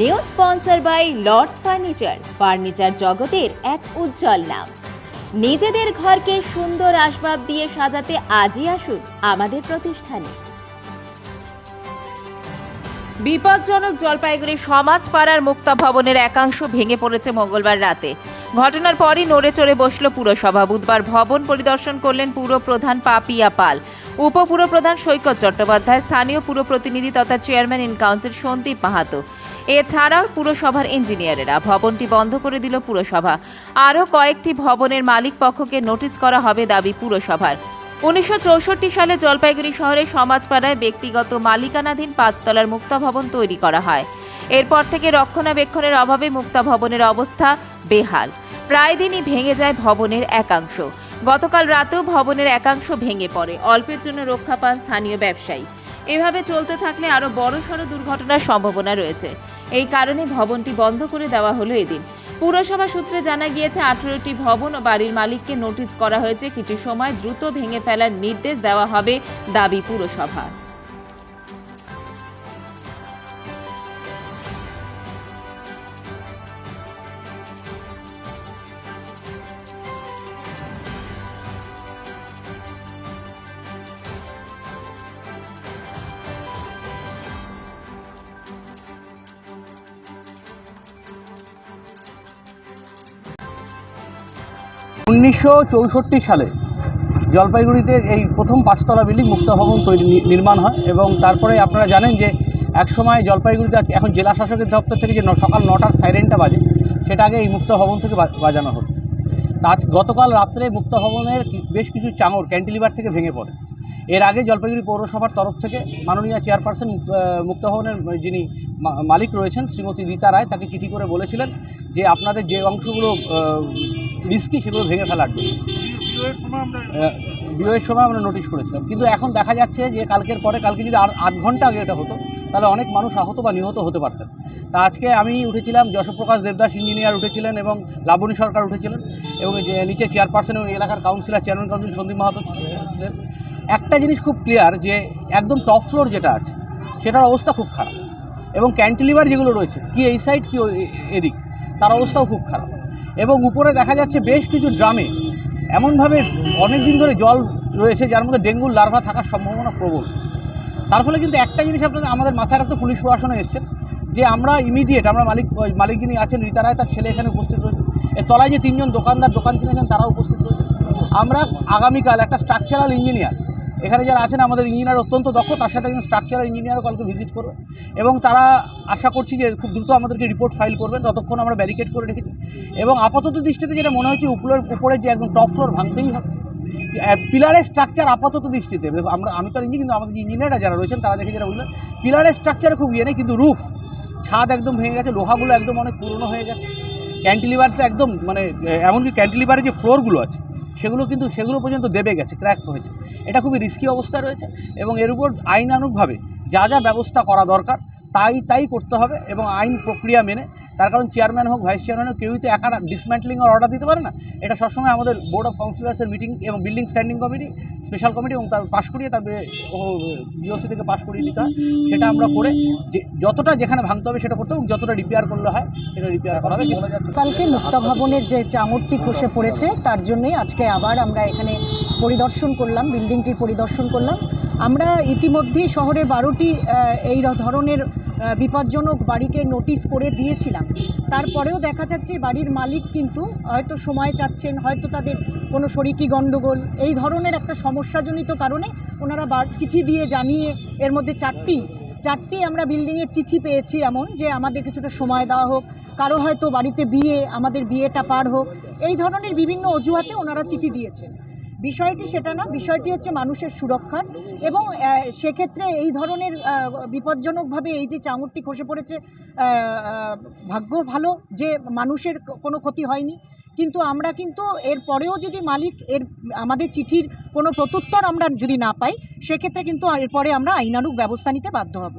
New sponsor by Lords furniture furniture জগতের এক উজ্জ্বল নাম। নিজেদের ঘরকে সুন্দর আসবাব দিয়ে সাজাতে আজই আসুন আমাদের প্রতিষ্ঠানে। বিপজ্জনক জলপাইগুড়ি সমাজ পাড়ার মুক্তা ভবনের একাংশ ভেঙে পড়েছে মঙ্গলবার রাতে। ঘটনার পরই নড়ে চড়ে বসল পুরসভা। বুধবার ভবন পরিদর্শন করলেন পুরপ্রধান পাপিয়া পাল। উপপুরপ্রধান সৈকত চট্টোপাধ্যায়, স্থানীয় পুর প্রতিনিধি তথা chairman in council Sandip Mahato. এছাড়াও পুরসভার ইঞ্জিনিয়ারেরা ভবনটি বন্ধ করে দিল পুরসভা। আরও কয়েকটি ভবনের মালিক পক্ষকে নোটিশ করা হবে দাবি পুরসভার। উনিশশো চৌষট্টি সালে জলপাইগুড়ি শহরের সমাজপাড়ায় ব্যক্তিগত মালিকানাধীন পাঁচতলার মুক্তা ভবন তৈরি করা হয়। এরপর থেকে রক্ষণাবেক্ষণের অভাবে মুক্তা ভবনের অবস্থা বেহাল। প্রায় দিনই ভেঙে যায় ভবনের একাংশ। গতকাল রাতেও ভবনের একাংশ ভেঙে পড়ে। অল্পের জন্য রক্ষা পান স্থানীয় ব্যবসায়ী। এভাবে চলতে থাকলে আরও বড়সড় দুর্ঘটনার সম্ভাবনা রয়েছে। এই কারণে ভবনটি বন্ধ করে দেওয়া হলো এদিন। পুরসভা সূত্রে জানা গিয়েছে, আঠেরোটি ভবন ও বাড়ির মালিককে নোটিশ করা হয়েছে, কিছু সময় দ্রুত ভেঙে ফেলার নির্দেশ দেওয়া হবে দাবি পুরসভার। উনিশশো চৌষট্টি সালে জলপাইগুড়িতে এই প্রথম পাঁচতলা বিল্ডিং মুক্তা ভবন তৈরি নির্মাণ হয় এবং তারপরে আপনারা জানেন যে একসময় জলপাইগুড়িতে আজকে এখন জেলা শাসকের দপ্তর থেকে যে সকাল নটার সাইরেনটা বাজে, সেটা আগে এই মুক্তা ভবন থেকে বাজানো হতো। আজ গতকাল রাত্রে মুক্তা ভবনের বেশ কিছু চাঙর ক্যান্টিলিভার থেকে ভেঙে পড়ে। এর আগে জলপাইগুড়ি পৌরসভার তরফ থেকে মাননীয় চেয়ারপারসন মুক্ত- ভবনের যিনি মালিক রয়েছেন, শ্রীমতী রীতা রায়, তাকে চিঠি করে বলেছিলেন যে আপনাদের যে অংশগুলো রিস্কি সেগুলো ভেঙে ফেলার জন্য। বিয়ের সময় আমরা নোটিশ করেছিলাম। কিন্তু এখন দেখা যাচ্ছে যে কালকের পরে, কালকে যদি আধ ঘণ্টা আগে এটা হতো, তাহলে অনেক মানুষ আহত বা নিহত হতে পারতেন। তা আজকে আমি উঠেছিলাম, যশপ্রকাশ দেবদাস ইঞ্জিনিয়ার উঠেছিলেন এবং লাবণী সরকার উঠেছিলেন এবং যে নিচে চেয়ারপারসন এবং এলাকার councillor chairman council Sandip Mahato ছিলেন। একটা জিনিস খুব ক্লিয়ার যে একদম টপ ফ্লোর যেটা আছে, সেটার অবস্থা খুব খারাপ। এবং ক্যান্টিলিভার যেগুলো রয়েছে, কি এই সাইড কি এদিক, তার অবস্থাও খুব খারাপ। এবং উপরে দেখা যাচ্ছে বেশ কিছু ড্রামে। এমনভাবে অনেক দিন ধরে জল রয়েছে, যার মধ্যে ডেঙ্গুর লার্ভা থাকার সম্ভাবনা প্রবল। তার ফলে কিন্তু একটা জিনিস আপনাদের, আমাদের মাথায় রাখতে পুলিশ প্রশাসনে এসছেন যে আমরা ইমিডিয়েট আমরা মালিক মালিক যিনি আছেন, রীতা রায় তার ছেলে এখানে উপস্থিত রয়েছে। এর তলায় যে তিনজন দোকানদার দোকান কিনেছেন তারাও উপস্থিত রয়েছে। আমরা আগামীকাল একটা স্ট্রাকচারাল ইঞ্জিনিয়ার এখানে যারা আছেন, আমাদের ইঞ্জিনিয়ার অত্যন্ত দক্ষ, তার সাথে একজন স্ট্রাকচারাল ইঞ্জিনিয়ারও কালকে ভিজিট করবে। এবং তারা আশা করছি যে খুব দ্রুত আমাদেরকে রিপোর্ট ফাইল করবেন ততক্ষণ আমরা ব্যারিকেড করে রেখেছি। এবং আপাতত দৃষ্টিতে যেটা মনে হচ্ছে, উপরের, উপরে যে একদম টপ ফ্লোর ভাঙতেই হবে। পিলারের স্ট্রাকচার আপাতত দৃষ্টিতে আমরা, আমি তো ইঞ্জিন কিন্তু আমাদের ইঞ্জিনিয়াররা যারা রয়েছেন, তারা দেখে যারা বললেন পিলারের স্ট্রাকচারে খুব ইয়ে নেই, কিন্তু রুফ ছাদ একদম ভেঙে গেছে, লোহাগুলো একদম অনেক পুরনো হয়ে গেছে। ক্যান্টিলিভার তো একদম মানে এমনকি ক্যান্টিলিভারের যে ফ্লোরগুলো আছে সেগুলো কিন্তু সেগুলো পর্যন্ত দেবে গেছে ক্র্যাক হয়েছে। এটা খুবই রিস্কি অবস্থা রয়েছে এবং এর উপর আইনানুগভাবে যা যা ব্যবস্থা করা দরকার, তাই তাই করতে হবে এবং আইন প্রক্রিয়া মেনে তার কারণ চেয়ারম্যান হোক ভাইস চেয়ারম্যান হোক, কেউই তো একা ডিসম্যান্টলিংয়ের অর্ডার দিতে পারে না। এটা সবসময় আমাদের বোর্ড অফ কাউন্সিলার্সের মিটিং এবং building standing committee special committee এবং তার পাশ করিয়ে তার বিওসি থেকে পাশ করিয়ে নিতে হয়। সেটা আমরা করে যে, যতটা যেখানে ভাঙতে হবে সেটা করতে হবে যতটা রিপেয়ার করলে হয় সেটা রিপেয়ার করা হবে। কালকে মুক্তা ভবনের যে চাঙরটি খসে পড়েছে, তার জন্যই আজকে আবার আমরা এখানে পরিদর্শন করলাম বিল্ডিংটির পরিদর্শন করলাম। আমরা ইতিমধ্যেই শহরের বারোটি এই ধরনের বিপজ্জনক বাড়িকে নোটিশ করে দিয়েছিলাম। তারপরেও দেখা যাচ্ছে বাড়ির মালিক কিন্তু হয়তো সময় চাচ্ছেন, হয়তো তাদের কোনো শরিকি গণ্ডগোল, এই ধরনের একটা সমস্যাজনিত কারণে ওনারা চিঠি দিয়ে জানিয়ে এর মধ্যে চারটি চারটি আমরা বিল্ডিংয়ের চিঠি পেয়েছি এমন যে আমাদের কিছুটা সময় দেওয়া হোক, কারও হয়তো বাড়িতে বিয়ে, আমাদের বিয়েটা পার হোক, এই ধরনের বিভিন্ন অজুহাতে ওনারা চিঠি দিয়েছেন। বিষয়টি সেটা না, বিষয়টি হচ্ছে মানুষের সুরক্ষার এবং সেক্ষেত্রে এই ধরনের বিপজ্জনকভাবে এই যে চাঙরটি খসে পড়েছে ভাগ্য ভালো যে মানুষের কোনো ক্ষতি হয়নি। কিন্তু আমরা কিন্তু এর পরেও যদি মালিক এর, আমাদের চিঠির কোনো প্রত্যুত্তর আমরা যদি না পাই, সেক্ষেত্রে কিন্তু এরপরে আমরা আইনানুগ ব্যবস্থা নিতে বাধ্য হব।